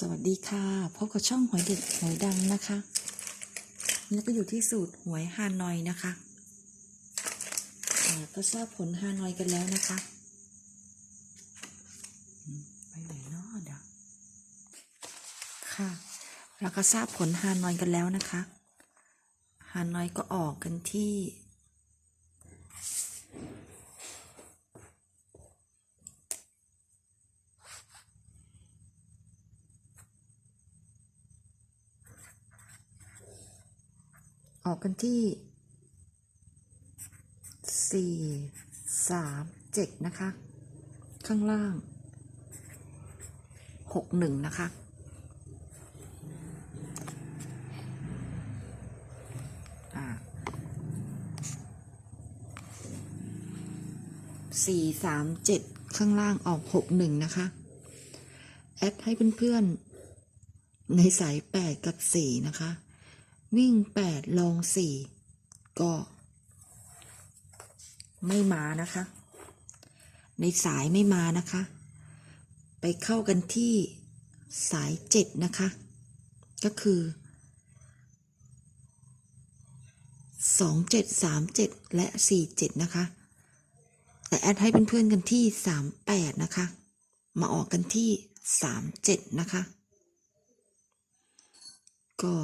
สวัสดีค่ะพบกับช่องหวยเด็ดหวยดังนะคะแล้วก็อยู่ที่สูตรหวยฮานอยนะคะก็ทราบผลฮานอยกันแล้วนะคะไปไหนเนาะเดี๋ยวค่ะ เราก็ทราบผลฮานอยกันแล้วนะคะฮานอยก็ออกกันที่ ออกกันที่สี่สามเจ็ดนะคะ ข้างล่างหกหนึ่งนะคะ สี่สามเจ็ดข้างล่างออกหกหนึ่งนะคะ แอดให้เพื่อนๆ ในสายแปดกับสี่นะคะ วิ่งแปดลองสี่ก็ ไม่มานะคะ ในสายไม่มานะคะ ไปเข้ากันที่สายเจ็ดนะคะ ก็คือสองเจ็ดสามเจ็ดและสี่เจ็ดนะคะ แต่แอดให้เพื่อนๆกันที่สามแปดนะคะ มาออกกันที่สามเจ็ดนะคะ ก็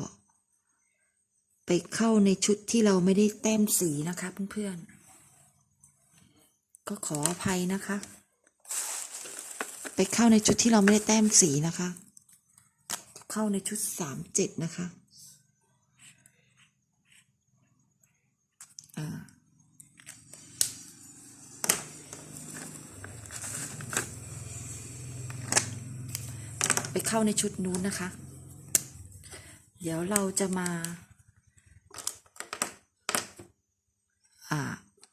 ไปเข้าในชุดที่เราไม่ได้แต้มสีนะคะเพื่อนๆ ก็ขออภัยนะคะ ไปเข้าในชุดที่เราไม่ได้แต้มสีนะคะ เข้าในชุดสามเจ็ดนะคะอ่าไปเข้าในชุดนู้นนะคะ เดี๋ยวเราจะมา อ่า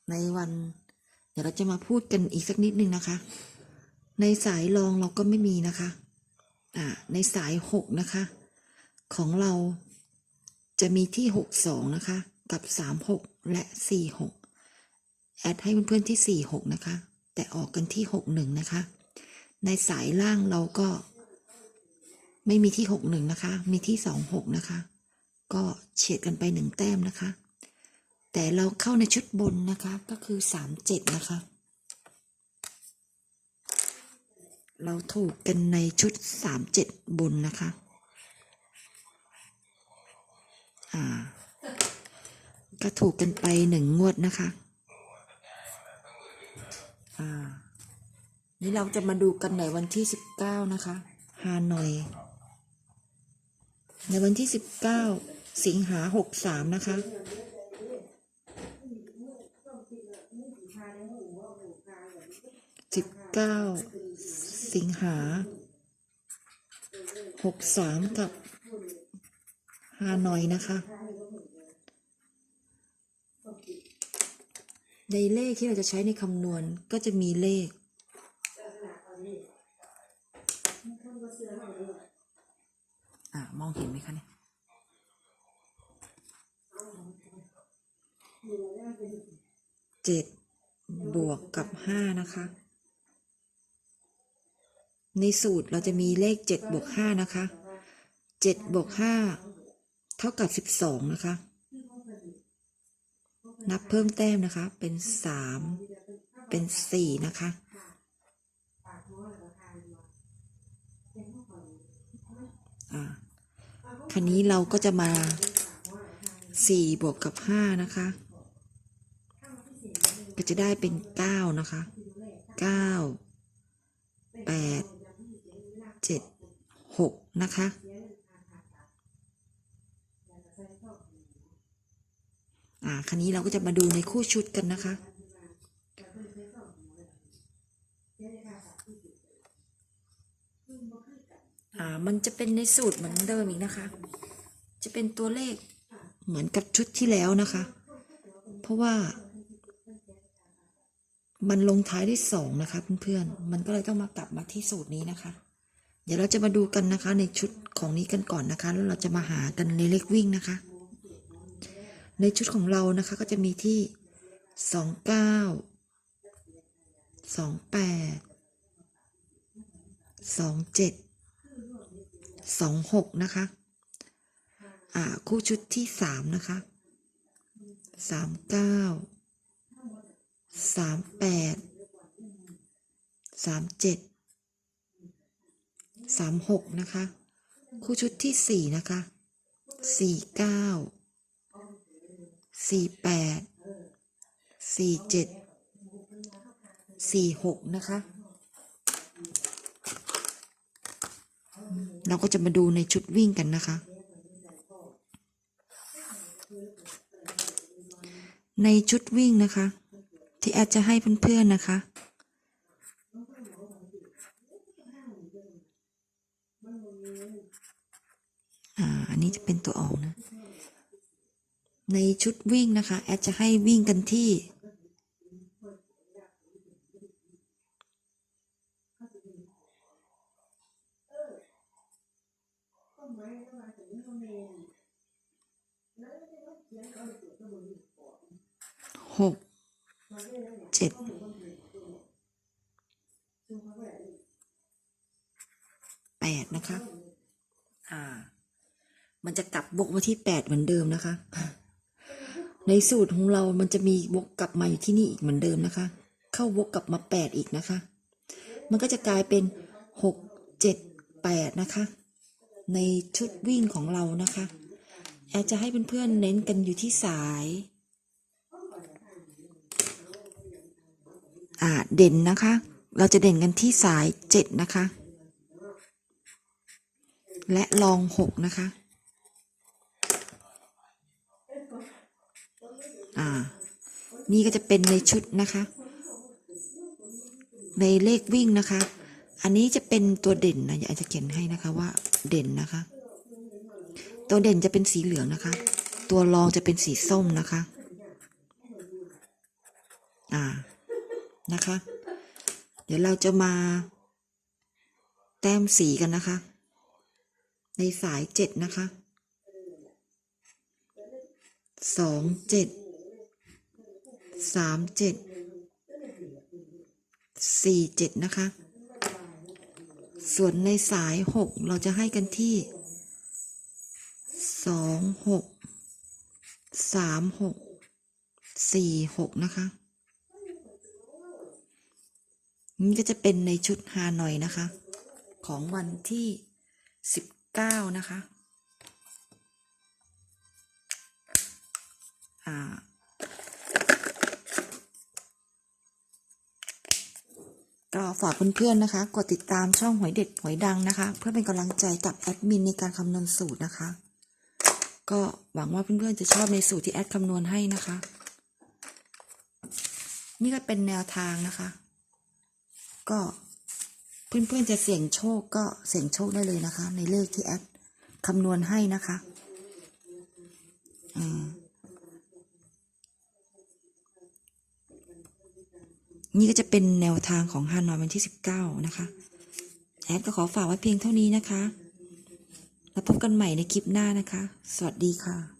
ในวัน เดี๋ยวเราจะมาพูดกันอีกสักนิดนึงนะคะ ในสายรองเราก็ไม่มีนะคะอ่าในสายหกนะคะ ของเราจะมีที่หกสองนะคะ กับสามหกและสี่หกแอดให้เพื่อนๆที่สี่หกนะคะ แต่ออกกันที่หกหนึ่งนะคะ ในสายล่างเราก็ ไม่มีที่หกหนึ่งนะคะ มีที่สองหกนะคะ ก็เฉียดกันไปหนึ่งแต้มนะคะ แต่เราเข้าในชุดบนนะคะ ก็คือสามเจ็ดนะคะ เราถูกกันในชุดสามเจ็ดบนนะคะ อ่า ก็ถูกกันไปหนึ่งงวดนะคะ อ่า นี่เราจะมาดูกันในวันที่สิบเก้านะคะ ฮานอย ในวันที่สิบเก้าสิงหาหกสามนะคะ สิบเก้าสิงหาหกสามกับฮานอยนะคะ ในเลขที่เราจะใช้ในคำนวณก็จะมีเลข อะ มองเห็นไหมคะเนี่ยเจ็ดบวกกับห้านะคะ ในสูตรเราจะมีเลข 7 บวก 5 นะคะ 7 บวก 5 เท่ากับ 12 นะคะ นับเพิ่มแต้มนะคะ เป็น 3 เป็น 4 นะคะ คันนี้เราก็จะมา 4 บวกกับ 5 นะคะ ก็จะได้เป็น 9 นะคะ 9 8 นะคะ อ่า คันนี้เราก็จะมาดูในคู่ชุดกันนะคะ อ่า มันจะเป็นในสูตรเหมือนเดิมอีกนะคะ จะเป็นตัวเลขเหมือนกับชุดที่แล้วนะคะ เพราะว่า มันลงท้ายด้วยสองนะคะเพื่อนๆ มันก็เลยต้องมากลับมาที่สูตรนี้นะคะ เดี๋ยวเราจะมาดูกันนะคะในชุดของนี้กันก่อนนะคะ แล้วเราจะมาหากันในเลขวิ่งนะคะ ในชุดของเรานะคะก็จะมีที่สองเก้าสองแปดสองเจ็ดสองหกนะคะ อ่า คู่ชุดที่สามนะคะสามเก้าสามแปดสามเจ็ด สามหกนะคะ คู่ชุดที่สี่นะคะสี่เก้าสี่แปดสี่เจ็ดสี่หกนะคะ เราก็จะมาดูในชุดวิ่งกันนะคะ ในชุดวิ่งนะคะ ที่แอดจะให้เพื่อนๆนะคะ อ่า อั นนี้จะเป็นตัวออกนะ ในชุดวิ่งนะคะ แอดจะให้วิ่งกันที่หกเจ็ดแปดนะคะ มันจะกลับบวกมาที่แปดเหมือนเดิมนะคะ ในสูตรของเรามันจะมีวกกลับมาอยู่ที่นี่อีกเหมือนเดิมนะคะ เข้าวกกลับมาแปดอีกนะคะ มันก็จะกลายเป็นหกเจ็ดแปดนะคะ ในชุดวิ่งของเรานะคะ แอดจะให้เพื่อนๆเน้นกันอยู่ที่สายอ่าเด่นนะคะ เราจะเด่นกันที่สายเจ็ดนะคะ และลองหกนะคะ อ่า นี่ก็จะเป็นในชุดนะคะ ในเลขวิ่งนะคะ อันนี้จะเป็นตัวเด่นนะอยากจะเขียนให้นะคะว่าเด่นนะคะ ตัวเด่นจะเป็นสีเหลืองนะคะ ตัวรองจะเป็นสีส้มนะคะ อ่านะคะ เดี๋ยวเราจะมา แต้มสีกันนะคะ ในสายเจ็ดนะคะสองเจ็ด สามเจ็ดสี่เจ็ดนะคะ ส่วนในสายหกเราจะให้กันที่สองหกสามหกสี่หกนะคะ นี่ก็จะเป็นในชุดฮานอยนะคะ ของวันที่สิบเก้านะคะ อ่า ก็ฝากเพื่อนๆนะคะ กดติดตามช่องหวยเด็ดหวยดังนะคะ เพื่อเป็นกำลังใจกับแอดมินในการคำนวณสูตรนะคะ ก็หวังว่าเพื่อนๆจะชอบในสูตรที่แอดคำนวณให้นะคะ นี่ก็เป็นแนวทางนะคะ ก็เพื่อนๆจะเสี่ยงโชคก็เสี่ยงโชคได้เลยนะคะ ในเลขที่แอดคำนวณให้นะคะอืม นี่ก็จะเป็นแนวทางของฮานอยวันที่สิบเก้านะคะ แอดก็ขอฝากไว้เพียงเท่านี้นะคะ แล้วพบกันใหม่ในคลิปหน้านะคะ สวัสดีค่ะ